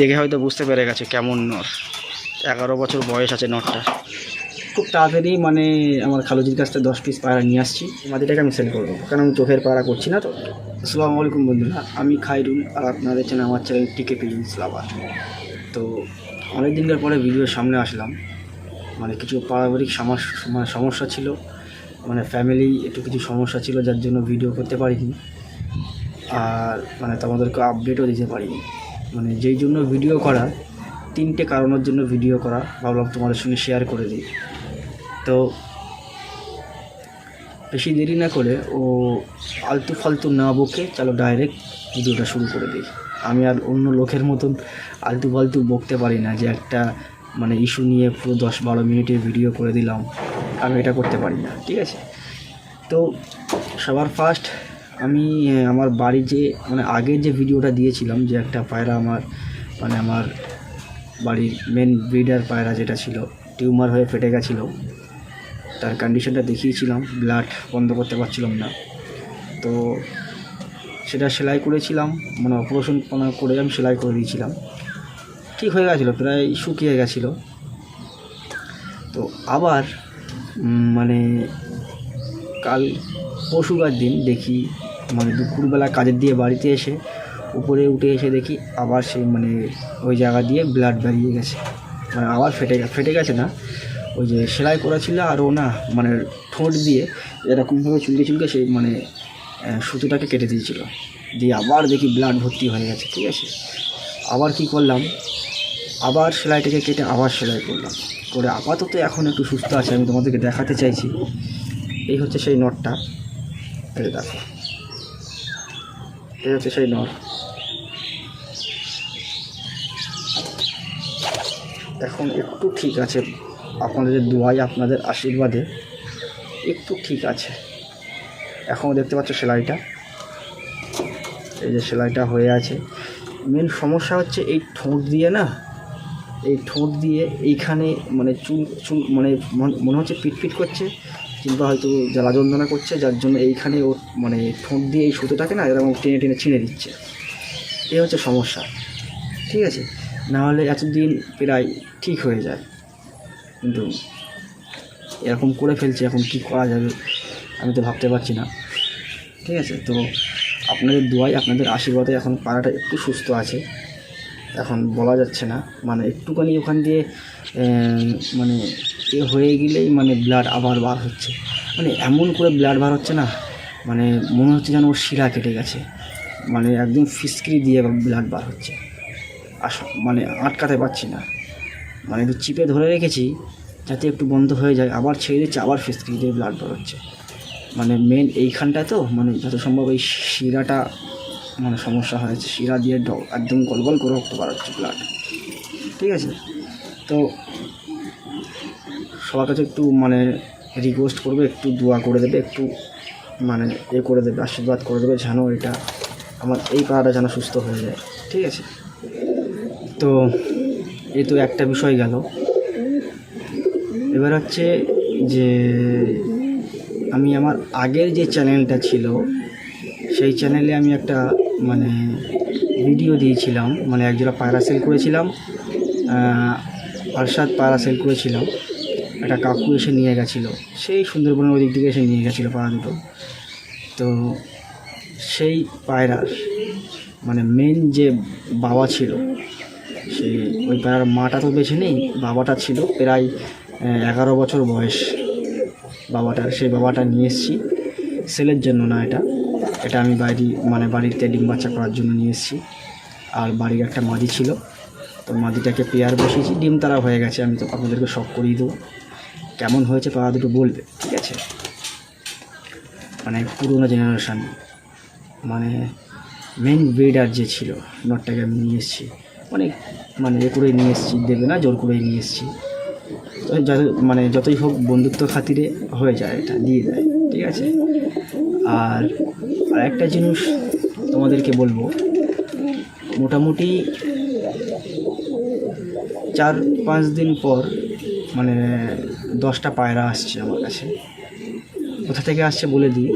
দেখে হয়তো বুঝতে পেরে গেছে কেমন নর। এগারো বছর বয়স আছে নরটা। খুব তাড়াতাড়ি মানে আমার খালুজির কাছ থেকে দশ পিস পায়রা নিয়ে আসছি। মাটিটাকে আমি সেল করব কারণ আমি চোখের পায়রা করছি না তো। আসসালামু আলাইকুম বন্ধুরা আমি খাইরুল আর আপনারা দেখছেন আমার চ্যানেল টিকে ফিলিংস লাভার। তো অনেক দিনকার পরে ভিডিওর সামনে আসলাম। মানে কিছু পারিবারিক মানে সমস্যা ছিল। মানে ফ্যামিলি একটু কিছু সমস্যা ছিল, যার জন্য ভিডিও করতে পারিনি। আর মানে তোমাদেরকে আপডেটও দিতে পারিনি। মানে যেই জন্য ভিডিও করা, তিনটে কারণের জন্য ভিডিও করা ভাবলাম তোমাদের সঙ্গে শেয়ার করে দিই। তো বেশি দেরি না করে ও আলতু ফালতু না বকে চলো ডাইরেক্ট ভিডিওটা শুরু করে দিই। আমি আর অন্য লোকের মতন আলতু ফালতু বকতে পারি না যে একটা মানে ইস্যু নিয়ে পুরো দশ বারো মিনিটের ভিডিও করে দিলাম। আমি এটা করতে পারি না, ঠিক আছে? তো সবার ফার্স্ট আমি আমার বাড়ি যে মানে আগের যে ভিডিওটা দিয়েছিলাম যে একটা পায়রা আমার মানে আমার বাড়ির মেন ব্রিডার পায়রা যেটা ছিল, টিউমার হয়ে ফেটে গেছিল। তার কন্ডিশনটা দেখিয়েছিলাম ব্লাড বন্ধ করতে পারছিলাম না। তো সেটা সেলাই করেছিলাম মানে অপারেশন করে আমি সেলাই করে দিয়েছিলাম। ঠিক হয়ে গেছিল, প্রায় শুকিয়ে গেছিল। তো আবার মানে কাল পশুবার দিন দেখি মানে দুপুরবেলা কাজের দিয়ে বাড়িতে এসে উপরে উঠে এসে দেখি আবার সেই মানে ওই জায়গা দিয়ে ব্লাড বেরিয়ে গেছে। মানে আবার ফেটে গে- ফেটে গেছে না। ওই যে সেলাই করা ছিল আর ও না মানে ঠোঁট দিয়ে এরকমভাবে চুলকে চুলকে সেই মানে সুতোটাকে কেটে দিয়েছিল। দিয়ে আবার দেখি ব্লাড ভর্তি হয়ে গেছে, ঠিক আছে? আবার কি করলাম? আবার সেলাইটাকে কেটে আবার সেলাই করলাম। করে আপাতত এখন একটু সুস্থ আছে, আমি তোমাদেরকে দেখাতে চাইছি। এই হচ্ছে সেই নটটা এই দেখো। এই হচ্ছে সেই নট এখন একটু ঠিক আছে, আপনাদের দোয়াই আপনাদের আশীর্বাদে একটু ঠিক আছে। এখনও দেখতে পাচ্ছ সেলাইটা। এই যে সেলাইটা হয়ে আছে। মেন সমস্যা হচ্ছে এই ঠোঁট দিয়ে না, এই ঠোঁট দিয়ে এইখানে মানে চুল চুল মন- মনে হচ্ছে পিটপিট করছে। কিংবা হয়তো জ্বালা যন্ত্রণা করছে, যার জন্য এইখানে ওর মানে ঠোঁট দিয়ে এই সুতোটাকে না এরকম টেনে টেনে ছিঁড়ে দিচ্ছে। এই হচ্ছে সমস্যা। ঠিক আছে? নাহলে এতদিন প্রায় ঠিক হয়ে যায়। কিন্তু এরকম করে ফেলছে, এখন কি করা যাবে? আমি তো ভাবতে পারছি না। ঠিক আছে? তো আপনাদের দোয়াই, আপনাদের আশীর্বাদে এখন পাড়াটা একটু সুস্থ আছে। এখন বলা যাচ্ছে না। মানে একটুখানি ওখান দিয়ে মানে এ হয়ে গেলেই মানে ব্লাড আবার বার হচ্ছে। মানে এমন করে ব্লাড বার হচ্ছে না মানে মনে হচ্ছে যেন ওর শিরা কেটে গেছে। মানে একদম ফিসকিরি দিয়ে ব্লাড বার হচ্ছে। আস মানে আটকাতে পারছি না। মানে একটু চিপে ধরে রেখেছি, যাতে একটু বন্ধ হয়ে যায়, আবার ছেড়ে দিচ্ছে, আবার ফিসকিরি দিয়ে ব্লাড বার হচ্ছে। মানে মেন এইখানটা তো মানে যত সম্ভব এই শিরাটা মানে সমস্যা হয়েছে শিরা দিয়ে একদম গল গল করে রক্ত বার হচ্ছে ব্লাড ঠিক আছে? তো সবার কাছে একটু মানে রিকোয়েস্ট করবে, একটু দোয়া করে দেবে, একটু মানে এ করে দেবে, আশীর্বাদ করে দেবে যেন এটা আমার এই পাড়াটা যেন সুস্থ হয়ে যায়। ঠিক আছে? তো এ তো একটা বিষয় গেল। এবার হচ্ছে যে আমি আমার আগের যে চ্যানেলটা ছিল, সেই চ্যানেলে আমি একটা মানে ভিডিও দিয়েছিলাম মানে একজোড়া পায়রা সেল করেছিলাম আরশাদ পায়রা সেল করেছিলাম। একটা কাকু এসে নিয়ে গেছিল। সেই সুন্দরবনের ওই দিক থেকে এসে নিয়ে গেছিল পায়রা দুটো। তো সেই পায়রার মানে মেন যে বাবা ছিল সেই ওই পায়রার মাটা তো বেছে নেই, বাবাটা ছিল প্রায় এগারো বছর বয়স বাবাটার। সেই বাবাটা নিয়ে এসেছি। সেলের জন্য না এটা। এটা আমি বাড়ি মানে বাড়িতে ডিম বাচ্চা করার জন্য নিয়ে এসেছি। আর বাড়ির একটা মাদি ছিল। তো মাদিটাকে পেয়ার বসিয়েছি। ডিম তারা হয়ে গেছে। আমি তো আপনাদেরকে শখ করিয়ে দেবো। কেমন হয়েছে তারা দুটো বলবে, ঠিক আছে? মানে পুরোনো জেনারেশান মানে মেন ব্রিডার যে ছিল, নটটাকে আমি নিয়ে এসেছি। অনেক মানে এ করে নিয়ে এসেছি, দেবে না, জোর করে নিয়ে এসেছি। যত- মানে যতই হোক বন্ধুত্ব খাতিরে হয়ে যায়, এটা দিয়ে দেয়, ঠিক আছে? আর আর একটা জিনিস তোমাদেরকে বলব, মোটামুটি চার পাঁচ দিন পর মানে দশটা পায়রা আসছে আমার কাছে। কোথা থেকে আসছে বলে দিই।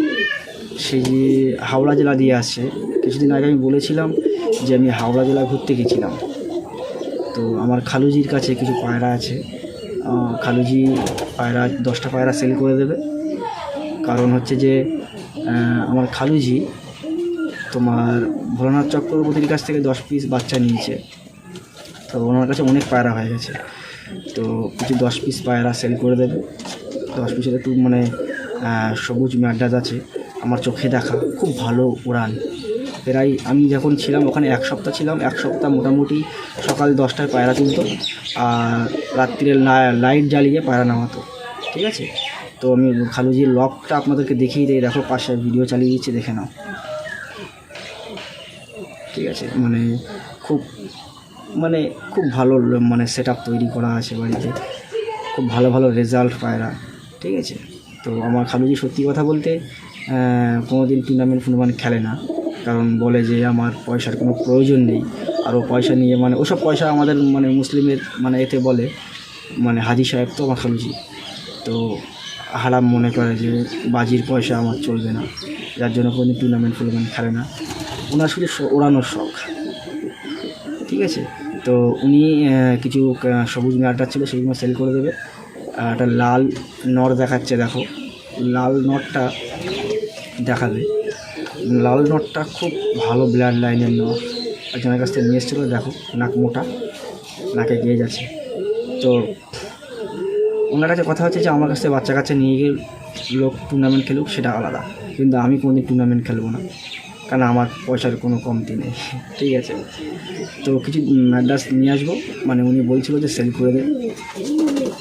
সেই যে হাওড়া জেলা দিয়ে আসছে। কিছুদিন আগে আমি বলেছিলাম যে আমি হাওড়া জেলা ঘুরতে গেছিলাম। তো আমার খালুজির কাছে কিছু পায়রা আছে। খালুজি পায়রা, দশটা পায়রা সেল করে দেবে। কারণ হচ্ছে যে আমার খালুজি তোমার ভোলানাথ চক্রবর্তীর কাছ থেকে দশ পিস বাচ্চা নিয়েছে। তো ওনার কাছে অনেক পায়রা হয়ে গেছে। তো কিছু দশ পিস পায়রা সেল করে দেবে। দশ পিসের একটু মানে সবুজ ম্যাডাস আছে, আমার চোখে দেখা, খুব ভালো উড়ান। প্রায় আমি যখন ছিলাম, ওখানে এক সপ্তাহ ছিলাম, এক সপ্তাহ মোটামুটি সকাল দশটায় পায়রা তুলতো, আর রাত্রিরে লাইট জ্বালিয়ে পায়রা নামাতো, ঠিক আছে? তো আমি খালুজির লকটা আপনাদেরকে দেখিয়ে দিই, দেখো পাশে ভিডিও চালিয়ে দিচ্ছি, দেখে নাও। ঠিক আছে? মানে খুব মানে খুব ভালো মানে সেট তৈরি করা আছে বাড়িতে। খুব ভালো ভালো রেজাল্ট পায়রা ঠিক আছে? তো আমার খালুজি সত্যি কথা বলতে কোনো দিন টুর্নামেন্ট ফুর্নামেন্ট খেলে না। কারণ বলে যে আমার পয়সার কোনো প্রয়োজন নেই। আরও পয়সা নিয়ে মানে ওসব পয়সা আমাদের মানে মুসলিমের মানে এতে বলে মানে হাজি সাহেব তো আমার খালুজি। তো হারাম মনে করে যে বাজির পয়সা আমার চলবে না। যার জন্য কোনো টুর্নামেন্ট ফুর্নামেন্ট খেলে না। ওনার শুধু ওড়ানোর শখ। ঠিক আছে? তো উনি কিছু সবুজ মেয়ারটা ছিল, সেগুলো সেল করে দেবে। আর একটা লাল নর দেখাচ্ছে, দেখো। লাল নটটা দেখাবে। লাল নটটা খুব ভালো ব্লাড লাইনের নর। একজনের কাছ থেকে নিয়ে এসেছিল, দেখো, নাক মোটা, নাকে গিয়ে যাচ্ছে তো ওনার কাছে কথা হচ্ছে যে, আমার কাছ থেকে বাচ্চা কাচ্চা নিয়ে গিয়ে লোক টুর্নামেন্ট খেলুক, সেটা আলাদা। কিন্তু আমি কোনোদিন টুর্নামেন্ট খেলব না। কারণ আমার পয়সার কোনো কমতি নেই। ঠিক আছে? তো কিছু ম্যাডাস নিয়ে আসব। মানে উনি বলছিল যে সেল করে দেবে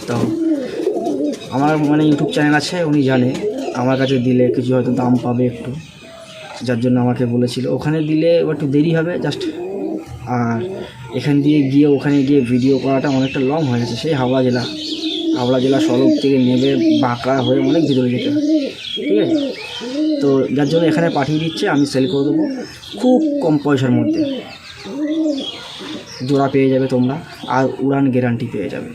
তো আমার মানে ইউটিউব চ্যানেল আছে, উনি জানে। আমার কাছে দিলে কিছু হয়তো দাম পাবে একটু। যার জন্য আমাকে বলেছিল। ওখানে দিলে একটু দেরি হবে জাস্ট আর এখান দিয়ে গিয়ে ওখানে গিয়ে ভিডিও করাটা অনেকটা লং হয়ে গেছে। সেই হাওড়া জেলা। হাওড়া জেলা সড়ক থেকে নেমে বাঁকা হয়ে অনেক ভিতরে যেতে হয়। ঠিক আছে? তো যার জন্য এখানে পাঠিয়ে দিচ্ছে, আমি সেল করে দেবো। খুব কম পয়সার মধ্যে। জোড়া পেয়ে যাবে তোমরা, আর উড়ান গ্যারান্টি পেয়ে যাবে।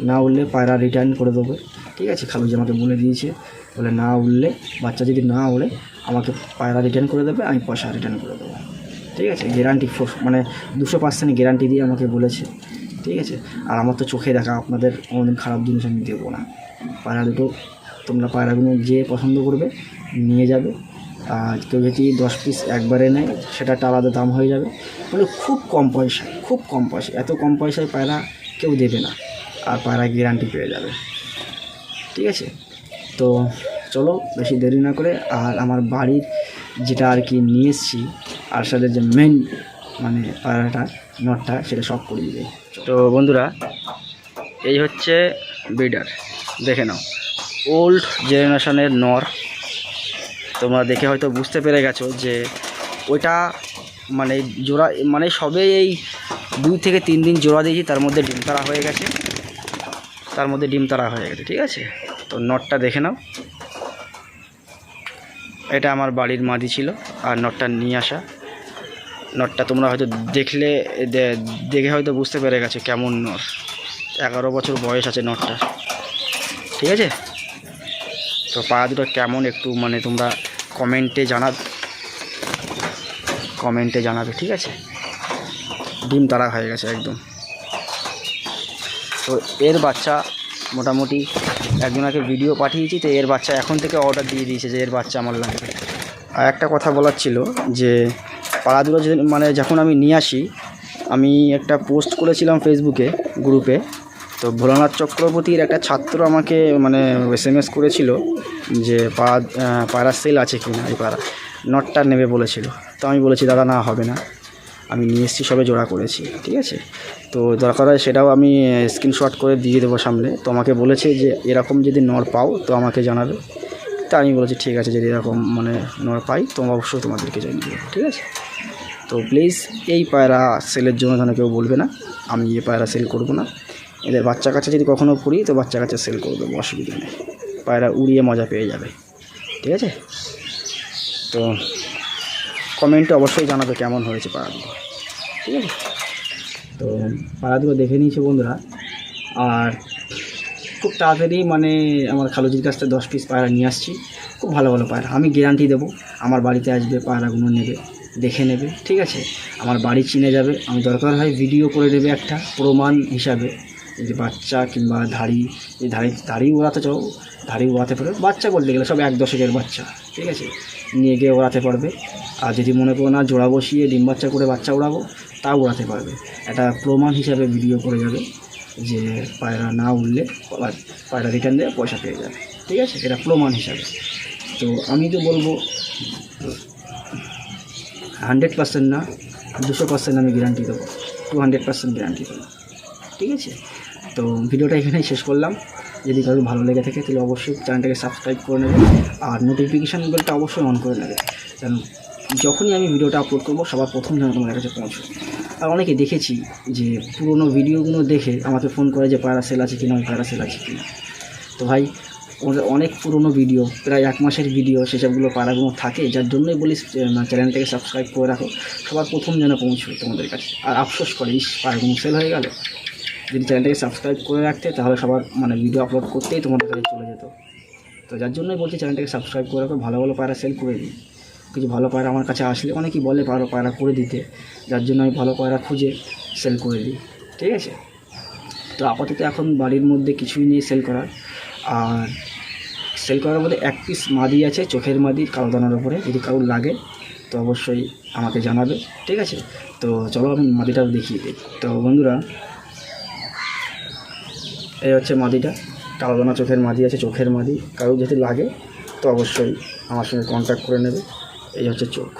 না উঠলে পায়রা রিটার্ন করে দেবে। ঠিক আছে? খালুজি আমাকে বলে দিয়েছে। বলে না উঠলে বাচ্চা যদি না ওড়ে, আমাকে পায়রা রিটার্ন করে দেবে, আমি পয়সা রিটার্ন করে দেবো। ঠিক আছে? গ্যারান্টি মানে দুশো পার্সেন্ট গ্যারান্টি দিয়ে আমাকে বলেছে। ঠিক আছে? আর আমার তো চোখে দেখা, আপনাদের কোনোদিন খারাপ জিনিস আমি দেবো না। পায়রা দুটো, তোমরা পায়রাগুলো যে পছন্দ করবে, নিয়ে যাবে। আর কেউ যদি দশ পিস একবারে নেয় সেটা একটা আলাদা দাম হয়ে যাবে। মানে খুব কম পয়সা, খুব কম পয়সা। এত কম পয়সায় পায়রা কেউ দেবে না। আর পায়রা গ্যারান্টি পেয়ে যাবে। ঠিক আছে? তো চলো, বেশি দেরি না করে, আর আমার বাড়ির যেটা আর কি নিয়ে এসেছি, আর সাথে যে মেন মানে পায়রাটা, নটটা, সেটা সব করে দিবে। তো বন্ধুরা, এই হচ্ছে ব্রিডার। দেখে নাও। ওল্ড জেনারেশনের নর। তোমরা দেখে হয়তো বুঝতে পেরে গেছো যে ওইটা মানে জোড়া মানে সবে এই দুই থেকে তিন দিন জোড়া দিয়েছি, তার মধ্যে ডিম তারা হয়ে গেছে। তার মধ্যে ডিম তারা হয়ে গেছে, ঠিক আছে? তো নটটা দেখে নাও। এটা আমার বাড়ির মাদি ছিল, আর নটটা নিয়ে আসা। নটটা তোমরা হয়তো দেখলে দেখে হয়তো বুঝতে পেরে গেছো কেমন নর এগারো বছর বয়স আছে নটটা। ঠিক আছে? তো পা দুটো কেমন একটু মানে তোমরা কমেন্টে জানা কমেন্টে জানাবে, ঠিক আছে? ডিম তারা হয়ে গেছে একদম। তো এর বাচ্চা মোটামুটি একজনকে ভিডিও পাঠিয়েছি, তো এর বাচ্চা এখন থেকে অর্ডার দিয়ে দিয়েছে যে এর বাচ্চা আমার লাগবে। আর একটা কথা বলার ছিল যে পাড়াদুলো যে মানে যখন আমি নিয়ে আসি, আমি একটা পোস্ট করেছিলাম ফেসবুকে গ্রুপে তো ভোলানাথ চক্রবর্তীর একটা ছাত্র আমাকে মানে এস এম এস করেছিল যে, পাড়া পায়রা সেল আছে কি না এই পাড়া নটটা নেবে বলেছিল। তো আমি বলেছি, দাদা, না, হবে না। আমি নিয়ে এসেছি, সবে জোড়া করেছি। ঠিক আছে? তো দরকার হয় সেটাও আমি স্ক্রিনশট করে দিয়ে দেবো সামনে। তো আমাকে বলেছে যে, এরকম যদি নর পাও, তো আমাকে জানাবে। তা আমি বলেছি, ঠিক আছে, যদি এরকম মানে নর পাই, তো অবশ্যই তোমাদেরকে জানিয়ে দেবো। ঠিক আছে? তো প্লিজ এই পায়রা সেলের জন্য যেন কেউ বলবে না, আমি এই পায়রা সেল করব না। এদের বাচ্চা কাচ্চা যদি কখনও করি তো বাচ্চা কাচ্চা সেল করে দেবো, অসুবিধা নেই। পায়রা উড়িয়ে মজা পেয়ে যাবে। ঠিক আছে? তো কমেন্টে অবশ্যই জানাবে কেমন হয়েছে পায়রাগুলো। ঠিক আছে? তো পায়রাগুলো দেখে নিয়েছে বন্ধুরা। আর খুব তাড়াতাড়ি মানে আমার খালুজির কাছ থেকে দশ পিস পায়রা নিয়ে আসছি। খুব ভালো ভালো পায়রা। আমি গ্যারান্টি দেবো, আমার বাড়িতে আসবে, পায়রাগুলো নেবে। দেখে নেবে, ঠিক আছে? আমার বাড়ি চিনে যাবে। আমি দরকার হয় ভিডিও করে দেবে একটা প্রমাণ হিসাবে। যে বাচ্চা কিংবা ধাড়ি, এই ধাড়ি ধাড়ি ওড়াতে চাও, ধাড়ি ওড়াতে পারবে। বাচ্চা বলতে গেলে সব এক দশকের বাচ্চা, ঠিক আছে? নিয়ে গিয়ে ওড়াতে পারবে। আর যদি মনে করো না জোড়া বসিয়ে ডিম বাচ্চা করে বাচ্চা ওড়াবো, তাও ওড়াতে পারবে। একটা প্রমাণ হিসাবে ভিডিও করে যাবে যে পায়রা না উঠলে পায়রা রিটার্ন দিয়ে, পয়সা পেয়ে যাবে, ঠিক আছে? এটা প্রমাণ হিসাবে। তো আমি তো বলব হান্ড্রেড পার্সেন্ট না, দুশো পার্সেন্ট আমি গ্যারান্টি দেবো। টু হান্ড্রেড পার্সেন্ট গ্যারান্টি দেবো। ঠিক আছে? তো ভিডিওটা এখানেই শেষ করলাম। যদি কারোর ভালো লেগে থাকে, তাহলে অবশ্যই চ্যানেলটাকে সাবস্ক্রাইব করে নেবে আর নোটিফিকেশান বেলটা অবশ্যই অন করে নেবে। কারণ যখনই আমি ভিডিওটা আপলোড করব, সবার প্রথম যেন তোমার কাছে পৌঁছো আর অনেকে দেখেছি যে পুরোনো ভিডিওগুলো দেখে আমাকে ফোন করে যে পায়রা সেল আছে কিনা, ওই পায়রা সেল আছে কিনা। তো ভাই অনেক পুরনো ভিডিও প্রায় এক মাসের ভিডিও সেসবগুলো পাড়াগুলো থাকে, যার জন্যই বলি চ্যানেলটাকে সাবস্ক্রাইব করে রাখো। সবার প্রথম যেন পৌঁছবে তোমাদের কাছে। আর আফসোস করে, ইস, পাড়াগুলো সেল হয়ে গেল। যদি চ্যানেলটাকে সাবস্ক্রাইব করে রাখতে, তাহলে সবার মানে ভিডিও আপলোড করতেই তোমাদের কাছে চলে যেত। তো যার জন্যই বলছি, চ্যানেলটাকে সাবস্ক্রাইব করে রাখো, ভালো ভালো পায়রা সেল করে দিই। কিছু ভালো পায়রা আমার কাছে আসলে অনেকেই বলে ভালো পায়রা করে দিতে, যার জন্য আমি ভালো পায়রা খুঁজে সেল করে দিই। ঠিক আছে? তো আপাতত এখন বাড়ির মধ্যে কিছুই নেই সেল করার। আর সেল করার মধ্যে এক পিস মাদি আছে, চোখের মাদি, কালো দানার উপরে, যদি কারোর লাগে, তো অবশ্যই আমাকে জানাবে, ঠিক আছে? তো চলো আমি মাদিটাও দেখিয়ে দিই। তো বন্ধুরা, এই হচ্ছে মাদিটা। কালো দানা চোখের মাদি আছে, চোখের মাদি কারও যদি লাগে, তো অবশ্যই আমার সঙ্গে কন্ট্যাক্ট করে নেবে। এই হচ্ছে চোখ।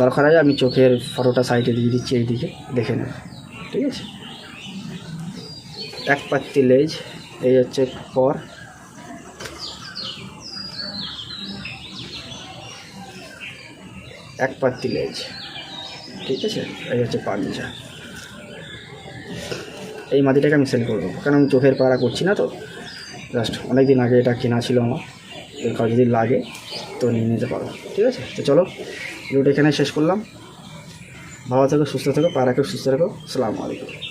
দরকার হয় আমি চোখের ফটোটা সাইডে দিয়ে দিচ্ছি এইদিকে, দেখে নেবে, ঠিক আছে? এক পাত্তি লেজ এই হচ্ছে পর। এক পাত্তি লেজ। ঠিক আছে? এই হচ্ছে পাঞ্জা। এই মাটিটাকে আমি সেল করব। কারণ আমি চোখের পাড়া করছি না তো? জাস্ট অনেক দিন আগে এটা কেনা ছিল আমার। এর কাউ যদি লাগে, তো নিয়ে নিতে পারো। ঠিক আছে? তো চলো ভিডিওটা এখানে শেষ করলাম। ভালো থেকো, সুস্থ থেকো পাড়াকেও সুস্থ থেকো। আসসালামু আলাইকুম।